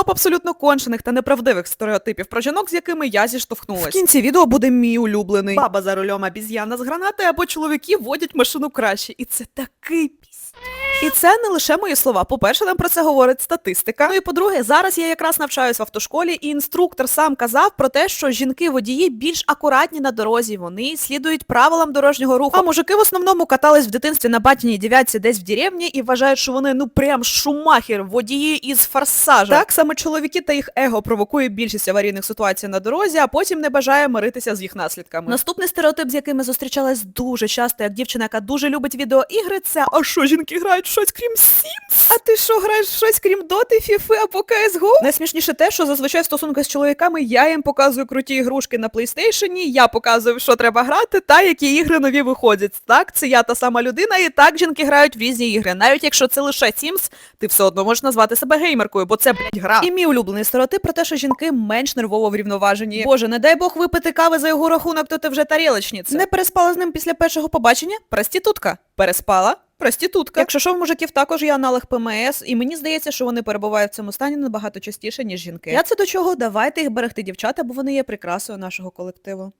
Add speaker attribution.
Speaker 1: топ абсолютно кончених та неправдивих стереотипів про жінок, з якими я зіштовхнулась. В кінці відео буде мій улюблений. Баба за рулем обіз'яна з гранати або чоловіки водять машину краще. І це такий піс. І це не лише мої слова. По-перше, нам про це говорить статистика. Ну і по-друге, зараз я якраз навчаюсь в автошколі, і інструктор сам казав про те, що жінки-водії більш акуратні на дорозі, вони слідують правилам дорожнього руху. А мужики в основному катались в дитинстві на батіній дев'ятці десь в деревні і вважають, що вони ну прям шумахер, водії із форсажа. Так саме чоловіки та їх его провокує більшість аварійних ситуацій на дорозі, а потім не бажає миритися з їх наслідками. Наступний стереотип, з якими зустрічалась дуже часто, як дівчина, яка дуже любить відеоігри, це а що жінки грають щось крім Sims? А ти що граєш в щось крім Доти, Фіфи або CSGO? Найсмішніше те, що зазвичай в стосунках з чоловіками я їм показую круті ігрушки на PlayStation, я показую, що треба грати, та які ігри нові виходять. Так, це я та сама людина, і так жінки грають в різні ігри. Навіть якщо це лише Sims, ти все одно можеш назвати себе геймеркою, бо це, блядь, гра. І мій улюблений стереотип про те, що жінки менш нервово врівноважені. Боже, не дай Бог випити кави за його рахунок, то ти вже тарілочниця. Не переспала з ним після першого побачення? Проститутка. Переспала? Проститутка. Якщо що, в мужиків також є аналог ПМС, і мені здається, що вони перебувають в цьому стані набагато частіше, ніж жінки. Я це до чого? Давайте їх берегти дівчата, бо вони є прикрасою нашого колективу.